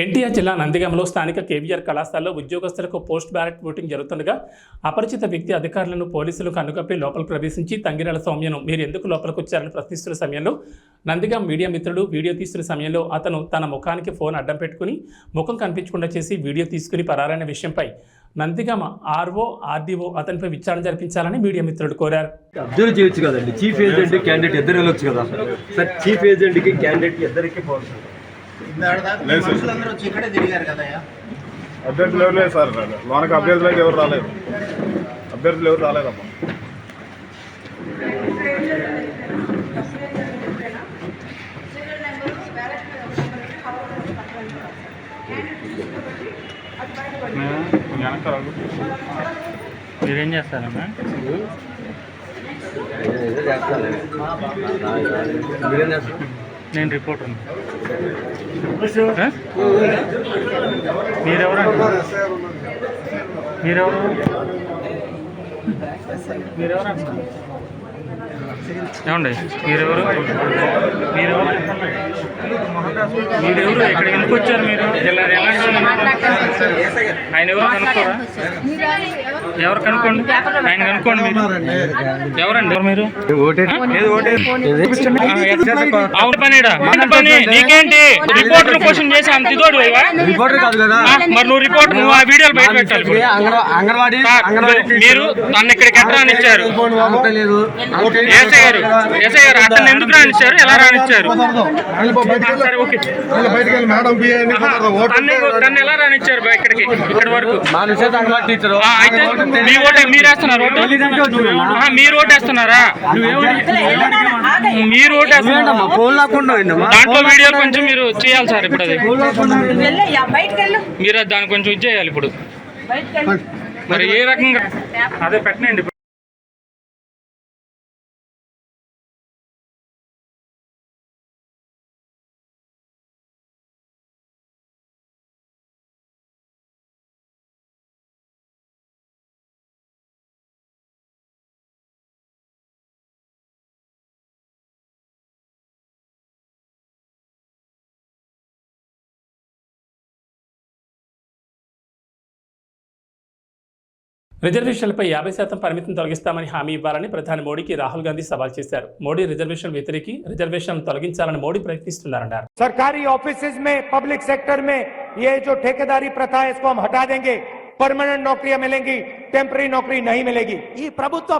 ఎన్టీఆర్ జిల్లా నందిగంలో స్థానిక కేవీఆర్ కళాశాలలో ఉద్యోగస్తులకు పోస్ట్ బ్యాలెట్ ఓటింగ్ జరుగుతుండగా అపరిచిత వ్యక్తి అధికారులను పోలీసులు కనుగప్పి లోపలికి ప్రవేశించి తంగిరాల సౌమ్యను మీరు ఎందుకు లోపలికి వచ్చారని ప్రశ్నిస్తున్న సమయంలో నందిగం మీడియా మిత్రుడు వీడియో తీస్తున్న సమయంలో అతను తన ముఖానికి ఫోన్ అడ్డం పెట్టుకుని ముఖం కనిపించకుండా చేసి వీడియో తీసుకుని పరారైన విషయంపై నందిగమ ఆర్ఓ ఆర్డీఓ అతనిపై విచారణ జరిపించాలని మీడియా మిత్రుడు కోరారు. అబ్జర్వ్ చేయొచ్చు కదండి. చీఫ్ ఏజెంట్ క్యాండిడేట్ ఇద్దరు వెళ్ళొచ్చు కదా. సార్ చీఫ్ ఏజెంట్కి క్యాండిడేట్ ఇద్దరికి పోవచ్చు లేదు సార్. మనుషులందరూ వచ్చి ఇక్కడే తిరిగారు కదయ్యా? అభ్యర్థులు ఎవరు లేదు సార్ లోనకి అభ్యర్థులకు ఎవరు రాలేదు అభ్యర్థులు ఎవరు రాలేదమ్మా మీరేం చేస్తారమ్మా? మీరేం చేస్తారు? నేను రిపోర్టర్ మీరెవరు మీరెవరు? మీరెవరు ఏమండి? మీరెవరు? మీరెవరు? మీరెవరు? ఇక్కడ ఎందుకు వచ్చారు మీరు? జిల్లా ఆయన ఎవరు కనుక్కోరా? ఎవరు కనుక్కోండి? ఆయన కనుక్కోండి మీరు. ఎవరండి? ఎవరు మీరు? అవును పనిడా మన పని. నీకేంటి? రిపోర్టర్ క్వశ్చన్ చేసి అంత ఇదోడు? రిపోర్టర్ కాదు కదా. మరి నువ్వు రిపోర్ట్ నువ్వు ఆ వీడియోలు బయట పెట్టాలి. మీరు నన్ను ఇక్కడికి ఎట్లా రానిచ్చారు గారు గారు అతను ఎందుకు రానిచ్చారు? ఎలా రానిచ్చారు? సరే ఓకే. తన్ని తన్ని ఎలా రానిచ్చారు బా ఇక్కడికి ఇక్కడ వరకు? ఆ, అయితే మీ ఓటే మీరు వేస్తున్నారు ఓటు ఆహా, మీరు ఓటు వేస్తున్నారా మీరు ఓటు వేస్తున్నారు ఫోన్ లాక్కుండా పోయిందమ్మా దాంట్లో వీడియోలు కొంచెం మీరు చేయాలి సార్ ఇప్పుడు అది. వెళ్ళయ్యా బయటకు వెళ్ళు. మీరు అది దాన్ని కొంచెం ఇచ్చేయాలి ఇప్పుడు. బయటకు వెళ్ళు. మరి ఏ రకంగా? అదే పెట్టనండి రిజర్వేషన్లపై యాభై శాతం పరిమితిని తొలగిస్తామని హామీ ఇవ్వాలని ప్రధాని మోడీకి రాహుల్ గాంధీ సవాల్ చేశారు మోడీ రిజర్వేషన్ వ్యతిరేకి రిజర్వేషన్ తొలగించాలని మోడీ ప్రయత్నిస్తున్నారన్నారు सरकारी ऑफिसेज में पब्लिक सेक्टर में ये जो ठेकेदारी प्रथा है इसको हम हटा देंगे परमानेंट नौकरियां मिलेंगी टेम्पररी नौकरी नहीं मिलेगी ఈ ప్రభుత్వ